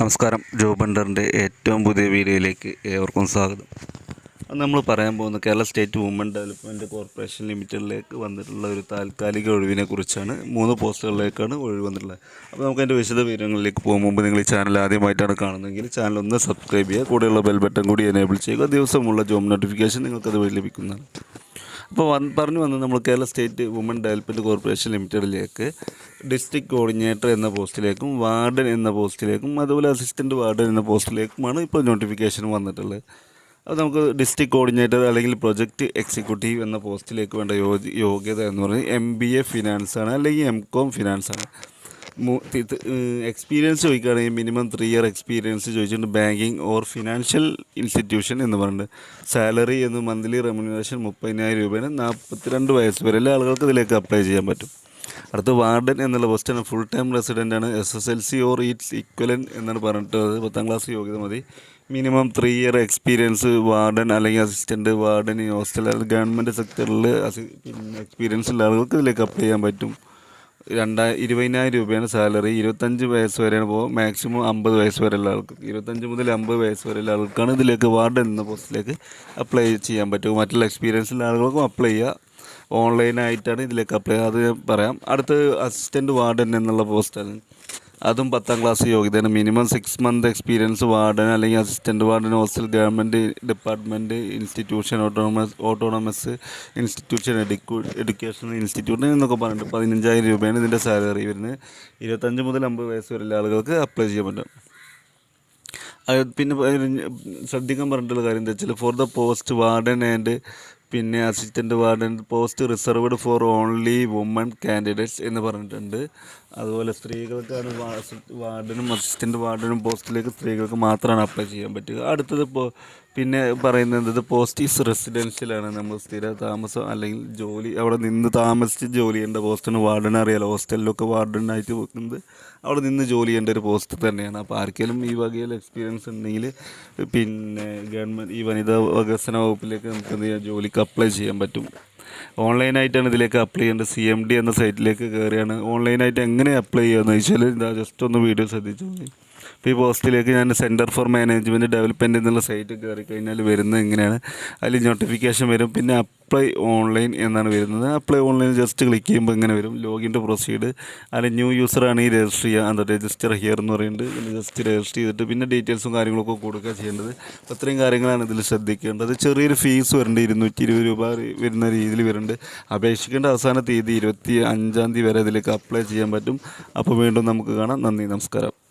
നമസ്കാരം. ജോബ് ബണ്ടറിന്റെ ഏറ്റവും പുതിയ വീഡിയോയിലേക്ക് ഏവർക്കും സ്വാഗതം. നമ്മൾ പറയാൻ പോകുന്ന Kerala state woman development corporation ലിമിറ്റഡിലേക്ക് വന്നിട്ടുള്ള ഒരു താൽക്കാലിക ഒഴിവിനെ കുറിച്ചാണ്. മൂന്ന് പോസ്റ്റുകളിലേക്കാണ് ഒഴിവ് വന്നിട്ടുള്ളത്. അപ്പോൾ നമുക്ക് അതിന്റെ വിശദ വിവരങ്ങളിലേക്ക് പോകും. മുമ്പ് നിങ്ങൾ ഈ ചാനൽ ആദ്യമായിട്ടാണ് കാണുന്നതെങ്കിൽ ചാനൽ ഒന്ന് സബ്സ്ക്രൈബ് ചെയ്യുക. കൂടെയുള്ള ബെൽ ബട്ടൺ കൂടി എനേബിൾ ചെയ്യുക. ദിവസമുള്ള ജോബ് നോട്ടിഫിക്കേഷൻ നിങ്ങൾക്കത് വഴി ലഭിക്കുന്നതാണ്. അപ്പോൾ പറഞ്ഞു വന്നത് നമ്മൾ Kerala state woman development corporation ലിമിറ്റഡിലേക്ക് ഡിസ്ട്രിക്ട് കോർഡിനേറ്റർ എന്ന പോസ്റ്റിലേക്കും വാർഡൻ എന്ന പോസ്റ്റിലേക്കും അതുപോലെ അസിസ്റ്റന്റ് വാർഡൻ എന്ന പോസ്റ്റിലേക്കുമാണ് ഇപ്പോൾ നോട്ടിഫിക്കേഷൻ വന്നിട്ടുള്ളത്. അത് നമുക്ക് ഡിസ്ട്രിക്ട് കോർഡിനേറ്റർ അല്ലെങ്കിൽ പ്രൊജക്റ്റ് എക്സിക്യൂട്ടീവ് എന്ന പോസ്റ്റിലേക്ക് വേണ്ട യോഗ്യത എന്ന് പറയുന്നത് എം ബി എ ഫിനാൻസാണ് അല്ലെങ്കിൽ എം കോം ഫിനാൻസാണ്. എക്സ്പീരിയൻസ് ചോദിക്കുകയാണെങ്കിൽ മിനിമം ത്രീ ഇയർ എക്സ്പീരിയൻസ് ചോദിച്ചിട്ടുണ്ട്. ബാങ്കിങ് ഓർ ഫിനാൻഷ്യൽ ഇൻസ്റ്റിറ്റ്യൂഷൻ എന്ന് പറയുന്നത് സാലറി എന്ന് മന്ത്ലി റെമ്യൂണറേഷൻ മുപ്പതിനായിരം രൂപയാണ് നാൽപ്പത്തിരണ്ട് വയസ്സ് വരെ എല്ലാ ആളുകൾക്ക് ഇതിലേക്ക് അപ്ലൈ ചെയ്യാൻ പറ്റും. അടുത്ത വാർഡൻ എന്നുള്ള പോസ്റ്റാണ് ഫുൾ ടൈം റെസിഡന്റ് ആണ്. S S L C or it's equivalent എന്നാണ് പറഞ്ഞിട്ടുള്ളത് പത്താം ക്ലാസ് യോഗ്യത മതി. Minimum three year experience warden അല്ലെങ്കിൽ അസിസ്റ്റന്റ് വാർഡൻ ഹോസ്റ്റൽ ഗവൺമെന്റ് സെക്ടറിൽ പിന്നെ എക്സ്പീരിയൻസ് ഉള്ള ആളുകൾക്ക് ഇതിലേക്ക് അപ്ലൈ ചെയ്യാൻ പറ്റും. രണ്ടാ ഇരുപതിനായിരം രൂപയാണ് സാലറി. ഇരുപത്തഞ്ച് വയസ്സ് വരെയാണ് പോകുക മാക്സിമം അമ്പത് വയസ്സ് വരെയുള്ള ആൾക്ക്. ഇരുപത്തഞ്ച് മുതൽ അമ്പത് വയസ്സ് വരെയുള്ള ആൾക്കാണ് ഇതിലേക്ക് വാർഡ് എന്ന പോസ്റ്റിലേക്ക് അപ്ലൈ ചെയ്യാൻ പറ്റും മറ്റുള്ള എക്സ്പീരിയൻസ് ഉള്ള ആളുകൾക്കും അപ്ലൈ ചെയ്യുക ഓൺലൈനായിട്ടാണ് ഇതിലേക്ക് അപ്ലൈ അത് പറയാം. അടുത്ത് അസിസ്റ്റന്റ് വാർഡൻ എന്നുള്ള പോസ്റ്റാണ് അതും പത്താം class യോഗ്യതയാണ്. Minimum six month experience warden അല്ലെങ്കിൽ assistant warden hostel government department institution autonomous autonomous institution edu education institute എന്നൊക്കെ പറഞ്ഞിട്ട് പതിനഞ്ചായിരം രൂപയാണ് ഇതിന്റെ സാലറി വരുന്നത്. ഇരുപത്തഞ്ച് മുതൽ അമ്പത് വയസ്സ് വരെയുള്ള ആളുകൾക്ക് അപ്ലൈ ചെയ്യാൻ പറ്റും. പിന്നെ ശ്രദ്ധിക്കാൻ പറഞ്ഞിട്ടുള്ള കാര്യം എന്താ വെച്ചാൽ for the post warden and പിന്നെ assistant warden post reserved for only woman candidates എന്ന് പറഞ്ഞിട്ടുണ്ട്. അതുപോലെ സ്ത്രീകൾക്കാണ് വാർഡനും അസിസ്റ്റന്റ് വാർഡനും പോസ്റ്റിലേക്ക് സ്ത്രീകൾക്ക് മാത്രമാണ് അപ്ലൈ ചെയ്യാൻ പറ്റുക. അടുത്തത് ഇപ്പോൾ പിന്നെ പറയുന്നത് ഇത് പോസ്റ്റ് ഈസ് റെസിഡൻഷ്യലാണ് നമ്മൾ സ്ഥിര താമസം അല്ലെങ്കിൽ ജോലി അവിടെ നിന്ന് താമസിച്ച് ജോലി ചെയ്യേണ്ട പോസ്റ്റിന് വാർഡൻ അറിയാലോ. ഹോസ്റ്റലിലൊക്കെ വാർഡനായിട്ട് വെക്കുന്നത് അവിടെ നിന്ന് ജോലി ചെയ്യേണ്ട ഒരു പോസ്റ്റ് തന്നെയാണ്. അപ്പോൾ ആർക്കെങ്കിലും ഈ വകയിൽ എക്സ്പീരിയൻസ് ഉണ്ടെങ്കിൽ പിന്നെ ഗവൺമെന്റ് ഈ വനിതാ വികസന വകുപ്പിലേക്ക് നമുക്ക് എന്ത് ചെയ്യാം? ജോലിക്ക് അപ്ലൈ ചെയ്യാൻ പറ്റും. ഓൺലൈനായിട്ടാണ് ഇതിലേക്ക് അപ്ലൈ ചെയ്യേണ്ടത്. സി എം ഡി എന്ന സൈറ്റിലേക്ക് കയറിയാണ് ഓൺലൈനായിട്ട് എങ്ങനെ അപ്ലൈ ചെയ്യുക എന്ന് വെച്ചാൽ ഇതാ ജസ്റ്റ് ഒന്ന് വീഡിയോ ശ്രദ്ധിച്ചോളൂ ഇപ്പോൾ ഈ പോസ്റ്റിലേക്ക് ഞാൻ സെന്റർ ഫോർ മാനേജ്മെന്റ് ഡെവലപ്മെന്റ് എന്നുള്ള സൈറ്റ് കയറി കഴിഞ്ഞാൽ വരുന്നത് എങ്ങനെയാണ്? അതിൽ നോട്ടിഫിക്കേഷൻ വരും. പിന്നെ അപ്ലൈ ഓൺലൈൻ എന്നാണ് വരുന്നത്. അപ്ലൈ ഓൺലൈൻ ജസ്റ്റ് ക്ലിക്ക് ചെയ്യുമ്പോൾ ഇങ്ങനെ വരും. ലോഗിൻ ടു പ്രൊസീഡ് അതിൽ ന്യൂ യൂസറാണ് ഈ രജിസ്റ്റർ ചെയ്യുക. എന്താ രജിസ്റ്റർ ഹിയർ എന്ന് പറയുന്നത് ജസ്റ്റ് രജിസ്റ്റർ ചെയ്തിട്ട് പിന്നെ ഡീറ്റെയിൽസും കാര്യങ്ങളൊക്കെ കൊടുക്കുക ചെയ്യേണ്ടത്. അപ്പോൾ ഇത്രയും കാര്യങ്ങളാണ് ഇതിൽ ശ്രദ്ധിക്കേണ്ടത്. ചെറിയൊരു ഫീസ് വരുന്നുണ്ട് ഇരുന്നൂറ്റി ഇരുപത് രൂപ വരുന്ന രീതിയിൽ വരുന്നുണ്ട് അപേക്ഷിക്കേണ്ട അവസാന തീയതി ഇരുപത്തി അഞ്ചാം തീയതി വരെ ഇതിലേക്ക് അപ്ലൈ ചെയ്യാൻ പറ്റും. അപ്പോൾ വീണ്ടും നമുക്ക് കാണാം. നന്ദി. നമസ്കാരം.